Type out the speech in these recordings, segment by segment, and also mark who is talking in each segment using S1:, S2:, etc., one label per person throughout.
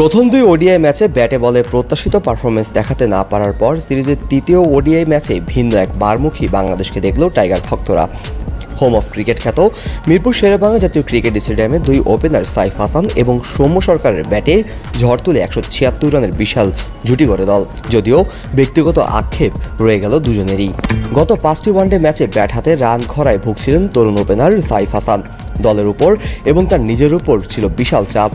S1: প্রথম দুই ওডিআই ম্যাচে ব্যাটে বলে প্রত্যাশিত পারফরমেন্স দেখাতে না পারার পর সিরিজের তৃতীয় ওডিআই ম্যাচে ভিন্ন এক বারমুখী বাংলাদেশকে দেখল টাইগার ভক্তরা। হোম অফ ক্রিকেট খ্যাত মিরপুর শেরেবাংলা জাতীয় ক্রিকেট স্টেডিয়ামে দুই ওপেনার সাইফ হাসান এবং সৌম্য সরকারের ব্যাটে ঝড় তুলে একশো ছিয়াত্তর রানের বিশাল জুটি করে দল। যদিও ব্যক্তিগত আক্ষেপ রয়ে গেল দুজনেরই। গত পাঁচটি ওয়ানডে ম্যাচে ব্যাট হাতে রান খরায় ভুগছিলেন তরুণ ওপেনার সাইফ হাসান। দলের উপর এবং তার নিজের উপর ছিল বিশাল চাপ।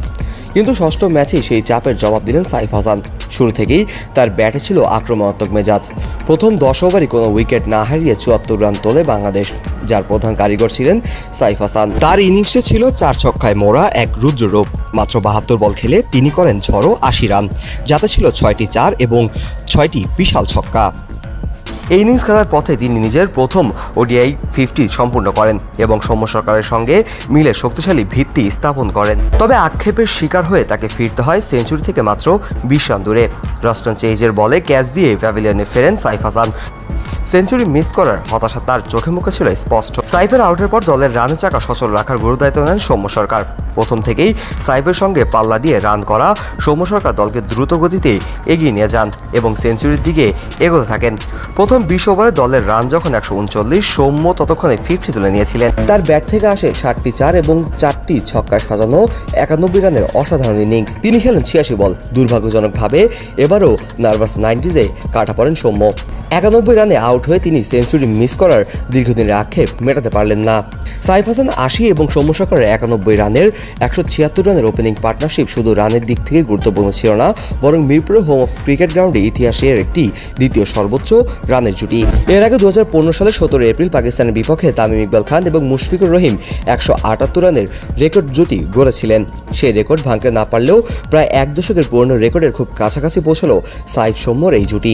S1: কিন্তু ষষ্ঠ ম্যাচেই সেই চাপের জবাব দিলেন সাইফ হাসান। শুরু থেকেই তার ব্যাটে ছিল আক্রমণাত্মক মেজাজ। প্রথম দশ ওভারই কোনো উইকেট না হারিয়ে চুয়াত্তর রান তোলে বাংলাদেশ, যার প্রধান কারিগর ছিলেন সাইফ হাসান। তার ইনিংসে ছিল চার ছক্কায় মোড়া এক রুদ্ররূপ মাত্র বাহাত্তর বল খেলে তিনি করেন ঝড়ো আশি রান, যাতে ছিল ছয়টি চার এবং ছয়টি বিশাল ছক্কা। এই ইনিংস খেলার পথে তিনি নিজের প্রথম ওডিআই ফিফটি সম্পূর্ণ করেন এবং সৌম্য সরকারের সঙ্গে মিলে শক্তিশালী ভিত্তি স্থাপন করেন। তবে আক্ষেপের শিকার হয়ে তাকে ফিরতে হয় সেঞ্চুরি থেকে মাত্র বিশ রান দূরে। রস্টন চেইজের বলে ক্যাচ দিয়ে প্যাভিলিয়নে ফেরেন সাইফ হাসান। সেঞ্চুরি মিস করার হতাশা তার চোখে মুখে ছিল স্পষ্ট। সাইফের আউটের পর দলের রানের চাকা সচল রাখার গুরুদায়িত্ব নেন সৌম্য সরকার। প্রথম থেকেই সাইফের সঙ্গে পাল্লা দিয়ে রান করা সৌম্য সরকার দলকে দ্রুত গতিতে এগিয়ে নিয়ে যান এবং সেঞ্চুরির দিকে এগোতে থাকেন। প্রথম বিশ ওভারে দলের রান যখন একশো উনচল্লিশ, সৌম্য ততক্ষণে ফিফটি তুলে নিয়েছিলেন। তার ব্যাট থেকে আসে ষাটটি চার এবং চারটি ছক্কায় সাজানো একানব্বই রানের অসাধারণ ইনিংস। তিনি খেলেন ছিয়াশি বল। দুর্ভাগ্যজনকভাবে এবারও নার্ভাস নাইনটিজে কাটা পড়েন সৌম্য। একানব্বই রানে আউট হয়ে তিনি সেঞ্চুরি মিস করার দীর্ঘদিনের আক্ষেপ মেটাতে পারলেন না। সাইফ হাসান আশি এবং সৌম্য সরকারের একানব্বই রানের একশো ছিয়াত্তর রানের ওপেনিং পার্টনারশিপ শুধু রানের দিক থেকে গুরুত্বপূর্ণ ছিল না, বরং মিরপুরের হোম অফ ক্রিকেট গ্রাউন্ডে ইতিহাসের একটি দ্বিতীয় সর্বোচ্চ রানের জুটি। এর আগে দু সালে সতেরো এপ্রিল পাকিস্তানের বিপক্ষে তামিম ইকবাল খান এবং মুশফিকুর রহিম একশো আটাত্তর রানের রেকর্ড জুটি গড়েছিলেন। সেই রেকর্ড ভাঙতে না পারলেও প্রায় এক দশকের পুরনো রেকর্ডের খুব কাছাকাছি পৌঁছলো সাইফ সৌম্যর এই জুটি।